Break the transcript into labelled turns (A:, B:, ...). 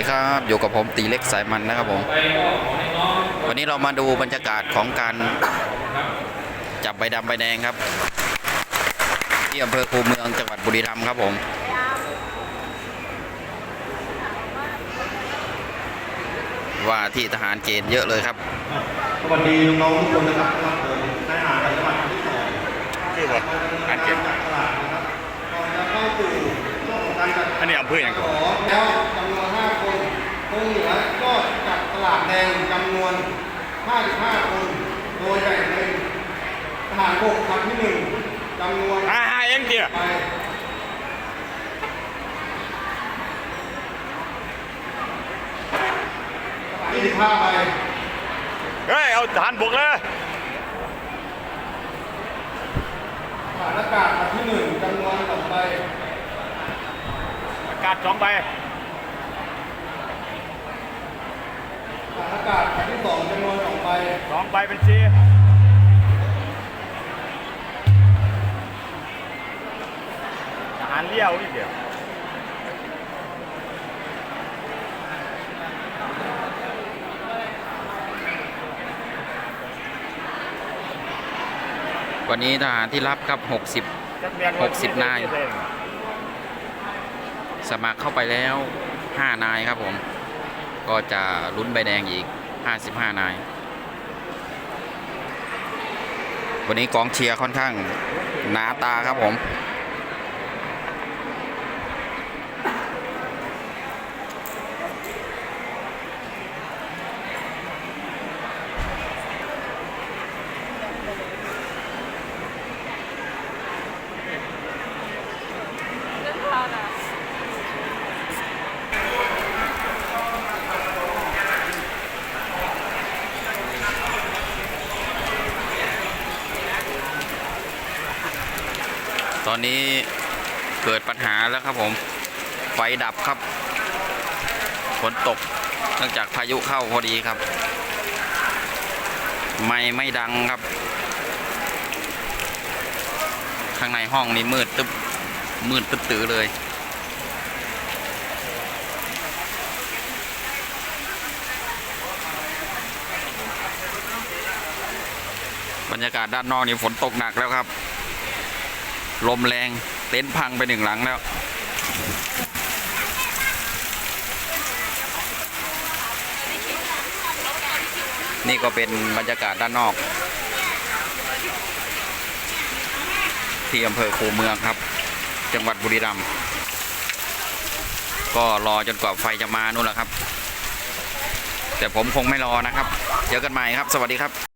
A: ดีครับอยู่กับผมตีเล็กสายมันนะครับผม วันนี้เรามาดูบรรยากาศของการจับใบดำใบแดงครับ ที่อำเภอคูเมืองจังหวัดบุรีรัมย์ครับผมว่าที่ทหารเกณฑ์เยอะเลยครับ
B: สวัสดีน้องๆทุกคนนะครับสำหรับผมนายหาปฏิบัติที่สอง
C: ชื่อว่าอันเก็บ
B: ตลาดนะครับก่อนจะเข้าสู่ช่วงของการจัด
C: อันนี้อำเภออย่าง
B: ข
C: ก่อน
B: อแล้วจำนวน 5 คนคงเหลือก็จัดตลาด แดงจำนวน 55 คน โดยแบ่งเป็นทหารบกครั้งที่หนึ่งจำนวน
C: อ่าเองเดียว
B: ไป 25ไป
C: เฮ้ย เอาทหารบกเลย
B: ทหารอากาศครั้งที่หนึ่งจำนวนสองใบ
C: อากาศสองใบ
B: ทหาร อากาศครั้งที่สองจำนวนสองใบ
C: สองใบเป็นสี่ทหารเลี้ยวนี่เดียว
A: วันนี้ทหารที่รับครับ
C: จักแม่น
A: หกสิบนาย60สมัครเข้าไปแล้ว 5 นายครับผม ก็จะลุ้นใบแดงอีก 55 นาย วันนี้กองเชียร์ค่อนข้างหนาตาครับผม อนนี้เกิดปัญหาแล้วครับผม ไฟดับครับ ฝนตก เนื่องจากพายุเข้าพอดีครับ ไม่ไม่ดังครับ ข้างในห้องนี้มืดตึ๊บ มืดตึ๊บตื้อเลยบรรยากาศด้านนอกนี่ฝนตกหนักแล้วครับ ลมแรงเต็นท์พังไปหนึ่งหลังแล้ว นี่ก็เป็นบรรยากาศด้านนอก ที่อำเภอคูเมืองครับ จังหวัดบุรีรัมย์ก็รอจนกว่าไฟจะมานู่นแหละครับ แต่ผมคงไม่รอนะครับ เจอกันใหม่ครับ สวัสดีครับ